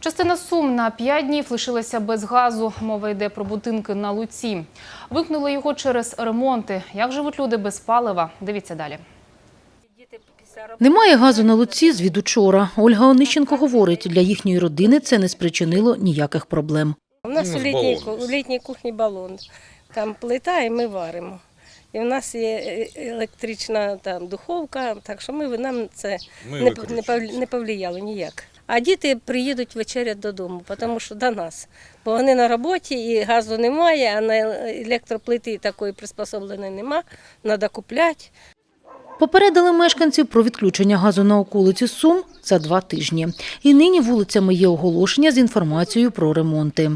Частина Сум на 5 днів лишилася без газу. Мова йде про будинки на Луці. Вимкнули його через ремонти. Як живуть люди без палива? Дивіться далі. Немає газу на Луці з від учора. Ольга Онищенко говорить, для їхньої родини це не спричинило ніяких проблем. У нас Ну, у літній, у літній кухні балон. Там плита і ми варимо. І в нас є е, електрична там, духовка, так що ми, нам це Ми не, не повлияло ніяк. А діти приїдуть вечерять додому, тому що до нас. Бо вони на роботі і газу немає, а на електроплити такої приспособленої нема, треба купляти. Попередили мешканців про відключення газу на околиці Сум за два тижні. І нині вулицями є оголошення з інформацією про ремонти.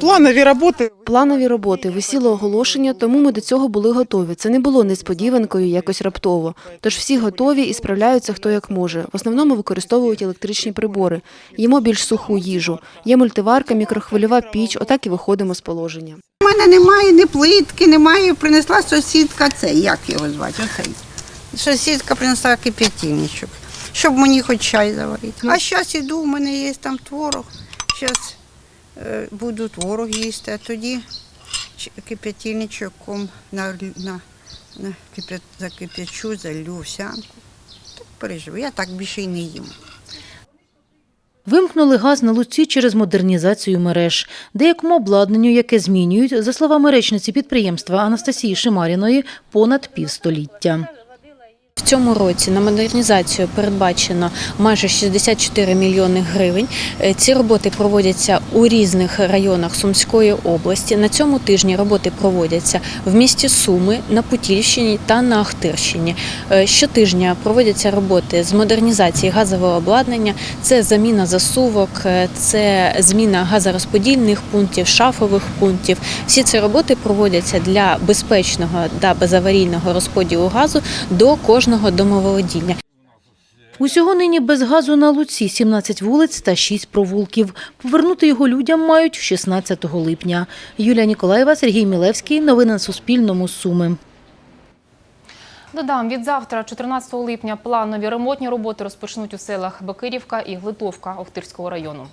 Планові роботи Планові роботи висіло оголошення, тому ми до цього були готові. Це не було несподіванкою якось раптово. Тож всі готові і справляються хто як може. В основному використовують електричні прибори. Їмо більш суху їжу. Є мультиварка, мікрохвильова піч. Отак і виходимо з положення. У мене немає ні плитки, немає. Принесла сусідка цей, як його звати, оцей. Сусідка принесла кип'ятильничок, щоб мені хоч чай заварити. А зараз іду, у мене є там творог. Зараз е, буду творог їсти, а тоді кип'ятильничком на, на, на кип'я- закип'ячу, залю овсянку. Так переживу. Я так більше й не їм. Вимкнули газ на Луці через модернізацію мереж. Деякому обладнанню, яке змінюють, за словами речниці підприємства Анастасії Шимаріної, понад півстоліття. В цьому році на модернізацію передбачено майже 64 мільйони гривень. Е, Ці роботи проводяться у різних районах Сумської області. На цьому тижні роботи проводяться в місті Суми, на Путільщині та на Ахтирщині. Е, Щотижня проводяться роботи з модернізації газового обладнання. Це заміна засувок, е, це зміна газорозподільних пунктів, шафових пунктів. Всі ці роботи проводяться для безпечного та безаварійного розподілу газу до кожного домоволодіння. Усього нині без газу на Луці 17 вулиць та 6 провулків. Повернути його людям мають 16 липня. Юлія Ніколаєва, Сергій Мілевський. Новини на Суспільному. Суми. Додам, від завтра, 14 липня, планові ремонтні роботи розпочнуть у селах Бакирівка і Глитовка Охтирського району.